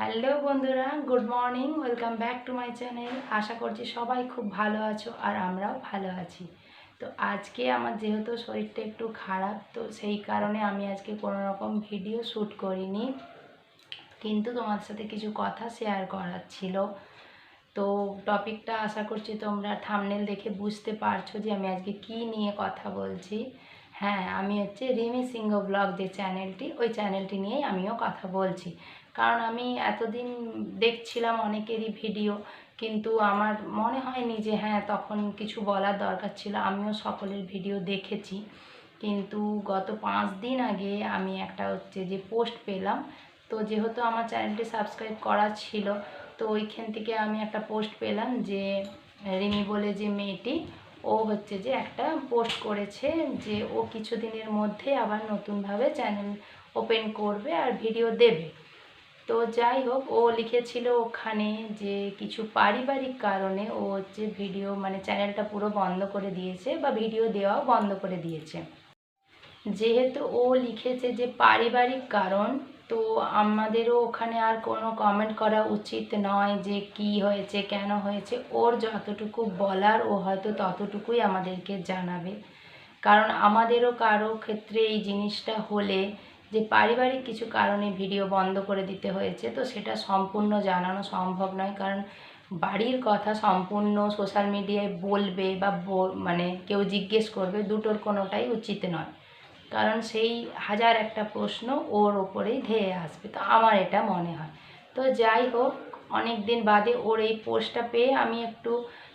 Hello বন্ধুরা। Good morning welcome back to my channel আশা করছি সবাই খুব ভালো আছো আর আমরাও ভালো আছি। তো আজকে আমার যেহেতু শরীরটা একটু খারাপ, তো সেই কারণে আমি আজকে কোনো রকম ভিডিও শ্যুট করিনি। কিন্তু তোমার সাথে কিছু কথা শেয়ার করার ছিল। তো টপিকটা আশা করছি তোমরা থামনেল দেখে বুঝতে পারছ যে আমি আজকে কি নিয়ে কথা বলছি। হ্যাঁ আমি হচ্ছে রিমি সিংহ ব্লগ যে চ্যানেলটি ওই চ্যানেলটি নিয়েই আমিও কথা বলছি। কারণ আমি এতদিন দেখছিলাম অনেকেরই ভিডিও কিন্তু আমার মনে হয়নি যে হ্যাঁ তখন কিছু বলার দরকার ছিল। আমিও সকলের ভিডিও দেখেছি। কিন্তু গত পাঁচ দিন আগে আমি একটা হচ্ছে যে পোস্ট পেলাম। তো যেহেতু আমার চ্যানেলটি সাবস্ক্রাইব করা ছিল, তো ওইখান থেকে আমি একটা পোস্ট পেলাম যে, রিমি বলে যে মেয়েটি ও হচ্ছে যে একটা পোস্ট করেছে যে ও কিছুদিনের মধ্যে আবার নতুনভাবে চ্যানেল ওপেন করবে আর ভিডিও দেবে। তো যাই হোক, ও লিখেছিল ওখানে যে কিছু পারিবারিক কারণে ও হচ্ছে ভিডিও মানে চ্যানেলটা পুরো বন্ধ করে দিয়েছে বা ভিডিও দেওয়াও বন্ধ করে দিয়েছে। যেহেতু ও লিখেছে যে পারিবারিক কারণ তো আমাদেরও ওখানে আর কোনো কমেন্ট করা উচিত নয় যে কি হয়েছে, কেন হয়েছে। ওর যতটুকু বলার, ও হয়তো ততটুকুই আমাদেরকে জানাবে। কারণ আমাদেরও কারও ক্ষেত্রে এই জিনিসটা হলে যে পারিবারিক কিছু কারণে ভিডিও বন্ধ করে দিতে হয়েছে, তো সেটা সম্পূর্ণ জানানো সম্ভব নয়। কারণ বাড়ির কথা সম্পূর্ণ সোশ্যাল মিডিয়ায় বলবে বা মানে কেউ জিজ্ঞেস করবে, দুটোর কোনোটাই উচিত নয়। কারণ সেই হাজার একটা প্রশ্ন ওর ওপরেই ধেয়ে আসবে। তো আমার এটা মনে হয়। তো যাই হোক অনেক দিন বাদে ওর এই পোস্টটা পেয়ে আমি একটু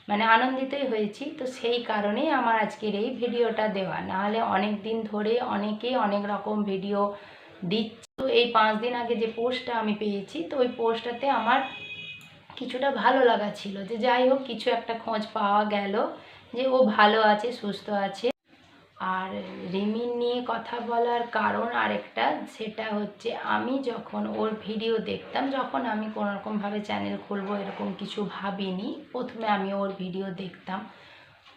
মানে আনন্দিতই হয়েছি। তো সেই কারণেই আমার আজকের এই ভিডিওটা দেওয়া। নাহলে অনেক দিন ধরে অনেকেই অনেক রকম ভিডিও দিচ্ছে। তো এই পাঁচ দিন আগে যে পোস্টটা আমি পেয়েছি, তো ওই পোস্টটাতে আমার কিছুটা ভালো লাগা ছিল। যে যাই হোক, কিছু একটা খোঁজ পাওয়া গেল যে ও ভালো আছে, সুস্থ আছে। আর রিমির নিয়ে কথা বলার কারণ আরেকটা, সেটা হচ্ছে আমি যখন ওর ভিডিও দেখতাম, যখন আমি কোনোরকমভাবে চ্যানেল খুলবো এরকম কিছু ভাবিনি, প্রথমে আমি ওর ভিডিও দেখতাম।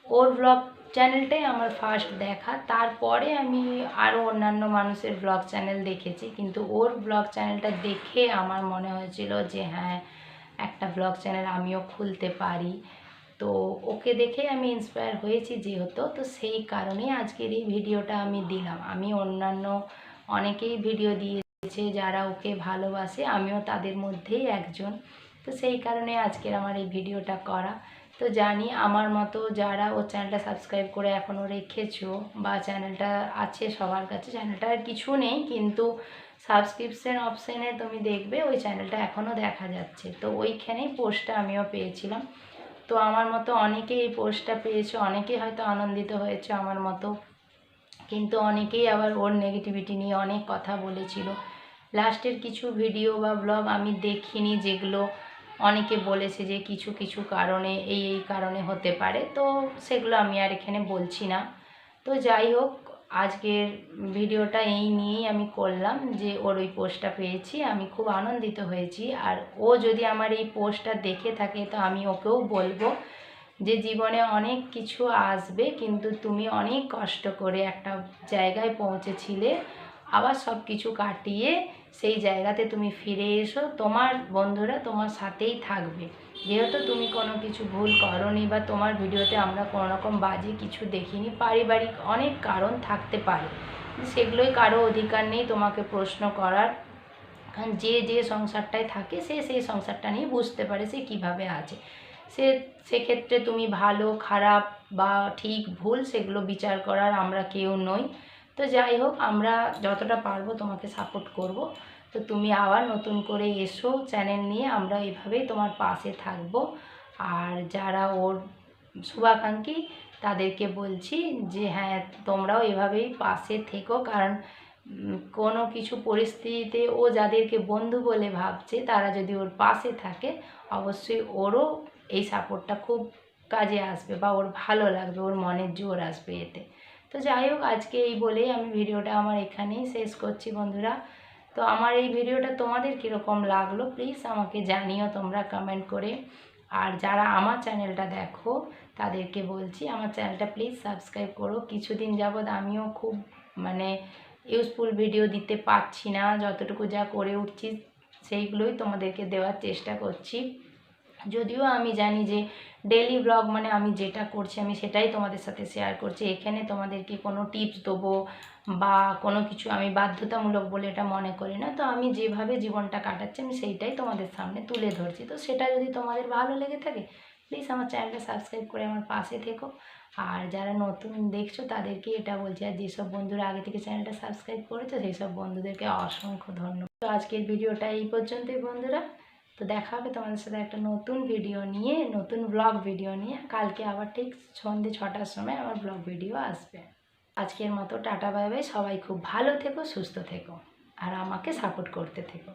ওর ব্লগ চ্যানেলটাই আমার ফার্স্ট দেখা, তারপরে আমি আরও অন্যান্য মানুষের ব্লগ চ্যানেল দেখেছি, কিন্তু ওর ব্লগ চ্যানেলটা দেখে আমার মনে হয়েছিল যে হ্যাঁ একটা ব্লগ চ্যানেল আমিও খুলতে পারি। তো ওকে দেখে আমি ইন্সপায়ার হয়েছি যেহেতু, তো সেই কারণেই আজকের এই ভিডিওটা আমি দিলাম। আমি অন্যান্য অনেকেই ভিডিও দিয়েছে যারা ওকে ভালোবাসে, আমিও তাদের মধ্যেই একজন। তো সেই কারণে আজকের আমার এই ভিডিওটা করা। তো জানি আমার মতো যারা ও চ্যানেলটা সাবস্ক্রাইব করে এখনও রেখেছো বা চ্যানেলটা আছে সবার কাছে, চ্যানেলটা আর কিছু নেই, কিন্তু সাবস্ক্রিপশান অপশানে তুমি দেখবে ওই চ্যানেলটা এখনও দেখা যাচ্ছে। তো ওইখানেই পোস্টটা আমিও পেয়েছিলাম। তো আমার মতো অনেকেই এই পোস্টটা পেয়েছে, অনেকেই হয়তো আনন্দিত হয়েছে আমার মতো। কিন্তু অনেকেই আবার ওর নেগেটিভিটি নিয়ে অনেক কথা বলেছিল। লাস্টের কিছু ভিডিও বা ব্লগ আমি দেখিনি যেগুলো অনেকে বলেছে যে কিছু কিছু কারণে, এই এই কারণে হতে পারে। তো সেগুলো আমি আর এখানে বলছি না। তো যাই হোক আজকের ভিডিওটা এই নিয়েই আমি করলাম যে ওর ওই পোস্টটা পেয়েছি, আমি খুব আনন্দিত হয়েছি। আর ও যদি আমার এই পোস্টটা দেখে থাকে, তো আমি ওকেও বলব যে জীবনে অনেক কিছু আসবে, কিন্তু তুমি অনেক কষ্ট করে একটা জায়গায় পৌঁছেছিলে। আবার সব কিছু কাটিয়ে সেই জায়গাতে তুমি ফিরে এসো। তোমার বন্ধুরা তোমার সাথেই থাকবে। যেহেতু তুমি কোনো কিছু ভুল করনি বা তোমার ভিডিওতে আমরা কোনো রকম বাজে কিছু দেখিনি, পারিবারিক অনেক কারণ থাকতে পারে। সেগুলোই কারও অধিকার নেই তোমাকে প্রশ্ন করার। কারণ যে যে সংসারটায় থাকে সে সেই সংসারটা নিয়ে বুঝতে পারে সে কীভাবে আছে। সে, সেক্ষেত্রে তুমি ভালো, খারাপ বা ঠিক ভুল সেগুলো বিচার করার আমরা কেউ নই। তো যাই হোক, আমরা যতটা পারব তোমাকে সাপোর্ট করব। তো তুমি আবার নতুন করে এসো চ্যানেল নিয়ে, আমরা এভাবেই তোমার পাশে থাকব। আর যারা ওর শুভাকাঙ্ক্ষী, তাদেরকে বলছি যে হ্যাঁ তোমরাও এভাবেই পাশে থেকো। কারণ কোনো কিছু পরিস্থিতিতে ও যাদেরকে বন্ধু বলে ভাবছে, তারা যদি ওর পাশে থাকে, অবশ্যই ওরও এই সাপোর্টটা খুব কাজে আসবে বা ওর ভালো লাগবে, ওর মনের জোর আসবে এতে। তো যাই হোক আজকে এই বলেই আমি ভিডিওটা আমার এখানেই শেষ করছি বন্ধুরা। তো আমার এই ভিডিওটা তোমাদের কীরকম লাগল প্লিজ আমাকে জানিও তোমরা কমেন্ট করে। আর যারা আমার চ্যানেলটা দেখো, তাদেরকে বলছি আমার চ্যানেলটা প্লিজ সাবস্ক্রাইব করো। কিছুদিন যাবৎ আমিও খুব মানে ইউজফুল ভিডিও দিতে পারছি না। যতটুকু যা করে উঠছি, সেইগুলোই তোমাদেরকে দেওয়ার চেষ্টা করছি। যদিও আমি জানি যে ডেলি ব্লগ মানে আমি যেটা করছি, আমি সেটাই তোমাদের সাথে শেয়ার করছি। এখানে তোমাদেরকে কোনো টিপস দেবো বা কোনো কিছু আমি বাধ্যতামূলক বলে এটা মনে করি না। তো আমি যেভাবে জীবনটা কাটাচ্ছি, আমি সেইটাই তোমাদের সামনে তুলে ধরছি। তো সেটা যদি তোমাদের ভালো লেগে থাকে প্লিজ আমার চ্যানেলটা সাবস্ক্রাইব করে আমার পাশে থেকো। আর যারা নতুন দেখছ, তাদেরকে এটা বলছি, আর যেসব বন্ধুরা আগে থেকে চ্যানেলটা সাবস্ক্রাইব করেছ সেই সব বন্ধুদেরকে অসংখ্য ধন্যবাদ। তো আজকের ভিডিওটা এই পর্যন্তই, বন্ধুরা। তো দেখা হবে তোমাদের সাথে একটা নতুন ভিডিও নিয়ে, নতুন ব্লগ ভিডিও নিয়ে। কালকে আবার ঠিক সন্ধ্যে ছটার সময় আমার ব্লগ ভিডিও আসবে। আজকের মতো টাটা বাই বাই সবাই খুব ভালো থেকো, সুস্থ থেকো। আর আমাকে সাপোর্ট করতে থেকো।